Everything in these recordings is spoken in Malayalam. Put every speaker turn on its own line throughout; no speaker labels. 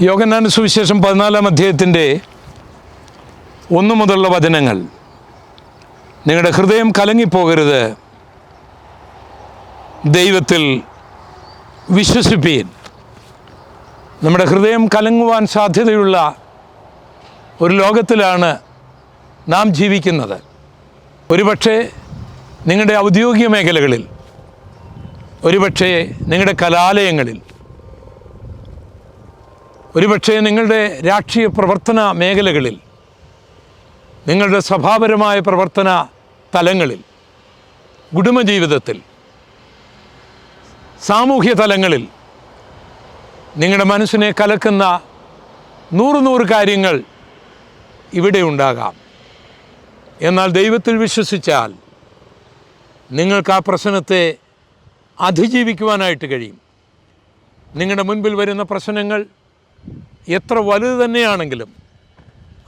യോഗനാന സുവിശേഷം പതിനാലാം അധ്യായത്തിന്റെ ഒന്നു മുതലുള്ള വചനങ്ങൾ. നിങ്ങളുടെ ഹൃദയം കലങ്ങിപ്പോകരുത്. ദൈവത്തിൽ വിശ്വസിപ്പീൻ. നമ്മുടെ ഹൃദയം കലങ്ങുവാൻ സാധ്യതയുള്ള ഒരു ലോകത്തിലാണ് നാം ജീവിക്കുന്നത്. ഒരുപക്ഷെ നിങ്ങളുടെ ഔദ്യോഗിക മേഖലകളിൽ ഒരുപക്ഷെ നിങ്ങളുടെ കലാലയങ്ങളിൽ ഒരുപക്ഷെ നിങ്ങളുടെ രാഷ്ട്രീയ പ്രവർത്തന മേഖലകളിൽ നിങ്ങളുടെ സഭാപരമായ പ്രവർത്തന തലങ്ങളിൽ കുടുംബ ജീവിതത്തിൽ സാമൂഹ്യ തലങ്ങളിൽ നിങ്ങളുടെ മനസ്സിനെ കലക്കുന്ന നൂറ് നൂറ് കാര്യങ്ങൾ ഇവിടെ ഉണ്ടാകാം. എന്നാൽ ദൈവത്തിൽ വിശ്വസിച്ചാൽ നിങ്ങൾക്ക് ആ പ്രശ്നത്തെ അതിജീവിക്കുവാനായിട്ട് കഴിയും. നിങ്ങളുടെ മുൻപിൽ വരുന്ന പ്രശ്നങ്ങൾ എത്ര വലുത് തന്നെയാണെങ്കിലും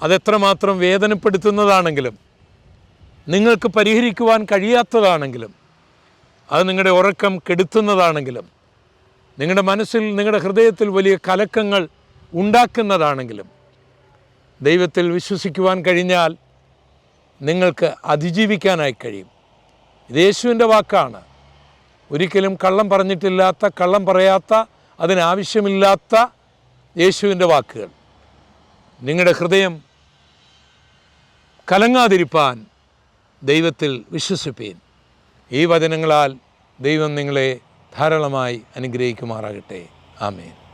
അതെത്രമാത്രം വേദനപ്പെടുത്തുന്നതാണെങ്കിലും നിങ്ങൾക്ക് പരിഹരിക്കുവാൻ കഴിയാത്തതാണെങ്കിലും അത് നിങ്ങളുടെ ഉറക്കം കെടുത്തുന്നതാണെങ്കിലും നിങ്ങളുടെ മനസ്സിൽ നിങ്ങളുടെ ഹൃദയത്തിൽ വലിയ കലക്കങ്ങൾ ഉണ്ടാക്കുന്നതാണെങ്കിലും ദൈവത്തിൽ വിശ്വസിക്കുവാൻ കഴിഞ്ഞാൽ നിങ്ങൾക്ക് അതിജീവിക്കാനായി കഴിയും. ഇത് യേശുവിന്റെ വാക്കാണ്. ഒരിക്കലും കള്ളം പറഞ്ഞിട്ടില്ലാത്ത കള്ളം പറയാത്ത അതിനാവശ്യമില്ലാത്ത യേശുവിന്റെ വാക്കുകൾ. നിങ്ങളുടെ ഹൃദയം കലങ്ങാതിരിപ്പാൻ ദൈവത്തിൽ വിശ്വസിപ്പീൻ. ഈ വചനങ്ങളാൽ ദൈവം നിങ്ങളെ ധാരാളമായി അനുഗ്രഹിക്കുമാറാകട്ടെ. ആമേൻ.